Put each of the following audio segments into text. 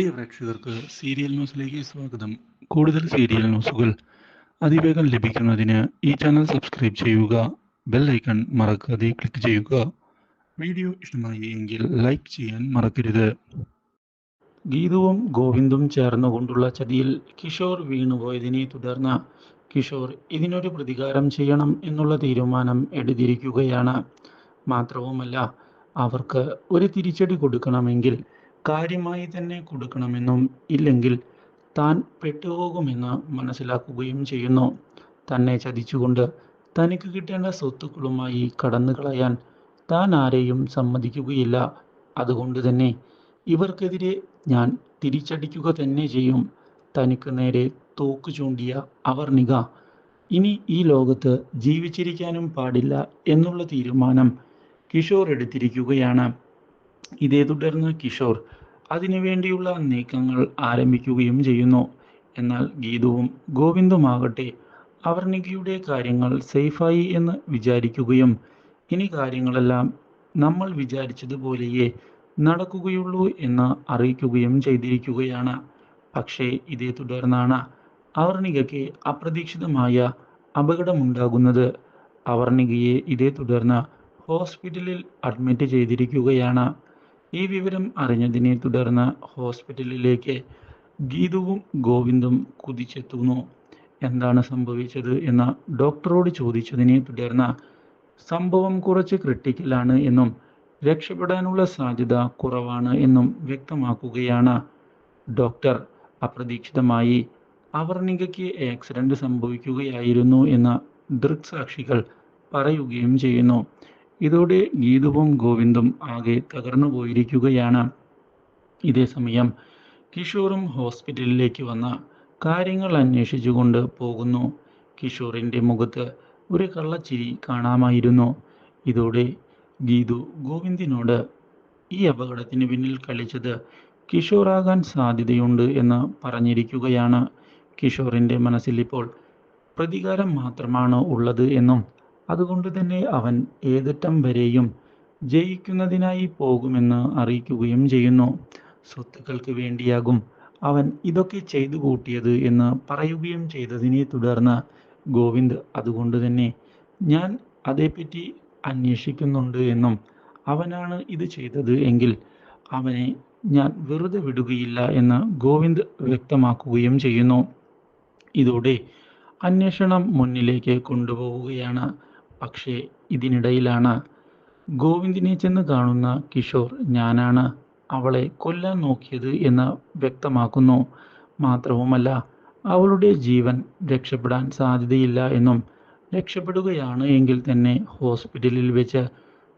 പ്രിയ പ്രേക്ഷകർക്ക് സീരിയൽ ന്യൂസിലേക്ക് സ്വാഗതം. കൂടുതൽ സീരിയൽ ന്യൂസുകൾ അതിവേഗം ലഭിക്കുന്നതിന് ഈ ചാനൽ സബ്സ്ക്രൈബ് ചെയ്യുക ബെൽ ഐക്കൺ മറക്കാതെ ക്ലിക്ക് ചെയ്യുക. വീഡിയോ ഇഷ്ടമായി എങ്കിൽ ലൈക്ക് ചെയ്യാൻ മറക്കരുത്. ഗീതുവും ഗോവിന്ദും ചേർന്നുകൊണ്ടുള്ള ചതിയിൽ കിഷോർ വീണുപോയതിനെ തുടർന്ന് കിഷോർ ഇതിനൊരു പ്രതികാരം ചെയ്യണം എന്നുള്ള തീരുമാനം എടുത്തിരിക്കുകയാണ്. മാത്രവുമല്ല അവർക്ക് ഒരു തിരിച്ചടി കൊടുക്കണമെങ്കിൽ കാര്യമായി തന്നെ കൊടുക്കണമെന്നും ഇല്ലെങ്കിൽ താൻ പെട്ടുപോകുമെന്ന് മനസ്സിലാക്കുകയും ചെയ്യുന്നു. തന്നെ ചതിച്ചുകൊണ്ട് തനിക്ക് കിട്ടേണ്ട സ്വത്തുക്കളുമായി കടന്നു കളയാൻ താൻ ആരെയും സമ്മതിക്കുകയില്ല. അതുകൊണ്ട് തന്നെ ഇവർക്കെതിരെ ഞാൻ തിരിച്ചടിക്കുക തന്നെ ചെയ്യും. തനിക്ക് നേരെ തോക്ക് ചൂണ്ടിയ അവർണിക ഇനി ഈ ലോകത്ത് ജീവിച്ചിരിക്കാനും പാടില്ല എന്നുള്ള തീരുമാനം കിഷോർ എടുത്തിരിക്കുകയാണ്. ഇതേ തുടർന്ന് കിഷോർ അതിനുവേണ്ടിയുള്ള നീക്കങ്ങൾ ആരംഭിക്കുകയും ചെയ്യുന്നു. എന്നാൽ ഗീതുവും ഗോവിന്ദുമാകട്ടെ അവർണികയുടെ കാര്യങ്ങൾ സേഫായി എന്ന് വിചാരിക്കുകയും ഇനി കാര്യങ്ങളെല്ലാം നമ്മൾ വിചാരിച്ചതുപോലെയേ നടക്കുകയുള്ളൂ എന്ന് അറിയിക്കുകയും ചെയ്തിരിക്കുകയാണ്. പക്ഷേ ഇതേ തുടർന്നാണ് അവർണികയ്ക്ക് അപ്രതീക്ഷിതമായ അപകടമുണ്ടാകുന്നത്. അവർണികയെ ഇതേ തുടർന്ന് ഹോസ്പിറ്റലിൽ അഡ്മിറ്റ് ചെയ്തിരിക്കുകയാണ്. ഈ വിവരം അറിഞ്ഞതിനെ തുടർന്ന് ഹോസ്പിറ്റലിലേക്ക് ഗീതുവും ഗോവിന്ദും കുതിച്ചെത്തുന്നു. എന്താണ് സംഭവിച്ചത് എന്ന് ഡോക്ടറോട് ചോദിച്ചതിനെ തുടർന്ന് സംഭവം കുറച്ച് ക്രിട്ടിക്കലാണ് എന്നും രക്ഷപ്പെടാനുള്ള സാധ്യത കുറവാണ് എന്നും വ്യക്തമാക്കുകയാണ്. ഡോക്ടർ അപ്രതീക്ഷിതമായി അവർണികയ്ക്ക് ആക്സിഡന്റ് സംഭവിക്കുകയായിരുന്നു എന്ന ദൃക്സാക്ഷികൾ പറയുകയും ചെയ്യുന്നു. ഇതോടെ ഗീതുവും ഗോവിന്ദും ആകെ തകർന്നു പോയിരിക്കുകയാണ്. ഇതേസമയം കിഷോറും ഹോസ്പിറ്റലിലേക്ക് വന്ന കാര്യങ്ങൾ അന്വേഷിച്ചുകൊണ്ട് പോകുന്നു. കിഷോറിന്റെ മുഖത്ത് ഒരു കള്ളച്ചിരി കാണാമായിരുന്നു. ഇതോടെ ഗീതു ഗോവിന്ദിനോട് ഈ അപകടത്തിന് പിന്നിൽ കളിച്ചത് കിഷോറാകാൻ സാധ്യതയുണ്ട് എന്ന് പറഞ്ഞിരിക്കുകയാണ്. കിഷോറിന്റെ മനസ്സിൽ ഇപ്പോൾ പ്രതികാരം മാത്രമാണ് ഉള്ളത് എന്നും അതുകൊണ്ട് തന്നെ അവൻ ഏതറ്റം വരെയും ജയിക്കുന്നതിനായി പോകുമെന്ന് അറിയിക്കുകയും ചെയ്യുന്നു. സ്വത്തുക്കൾക്ക് വേണ്ടിയാകും അവൻ ഇതൊക്കെ ചെയ്തു കൂട്ടിയത് എന്ന് പറയുകയും ചെയ്തതിനെ തുടർന്ന് ഗോവിന്ദ് അതുകൊണ്ട് തന്നെ ഞാൻ അതേപ്പറ്റി അന്വേഷിക്കുന്നുണ്ട് എന്നും അവനാണ് ഇത് ചെയ്തത് എങ്കിൽ അവനെ ഞാൻ വെറുതെ വിടുകയില്ല എന്ന് ഗോവിന്ദ് വ്യക്തമാക്കുകയും ചെയ്യുന്നു. ഇതോടെ അന്വേഷണം മുന്നിലേക്ക് കൊണ്ടുപോവുകയാണ്. പക്ഷേ ഇതിനിടയിലാണ് ഗോവിന്ദിനെ ചെന്ന് കാണുന്ന കിഷോർ ഞാനാണ് അവളെ കൊല്ലാൻ നോക്കിയത് എന്ന് വ്യക്തമാക്കുന്നു. മാത്രവുമല്ല അവളുടെ ജീവൻ രക്ഷപ്പെടാൻ സാധ്യതയില്ല എന്നും രക്ഷപ്പെടുകയാണ് എങ്കിൽ തന്നെ ഹോസ്പിറ്റലിൽ വെച്ച്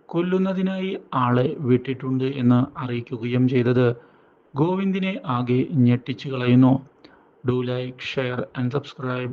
കൊല്ലുന്നതിനായി ആളെ വിട്ടിട്ടുണ്ട് എന്ന് അറിയിക്കുകയും ചെയ്തത് ഗോവിന്ദിനെ ആകെ ഞെട്ടിച്ചു കളയുന്നു. Do like share and subscribe.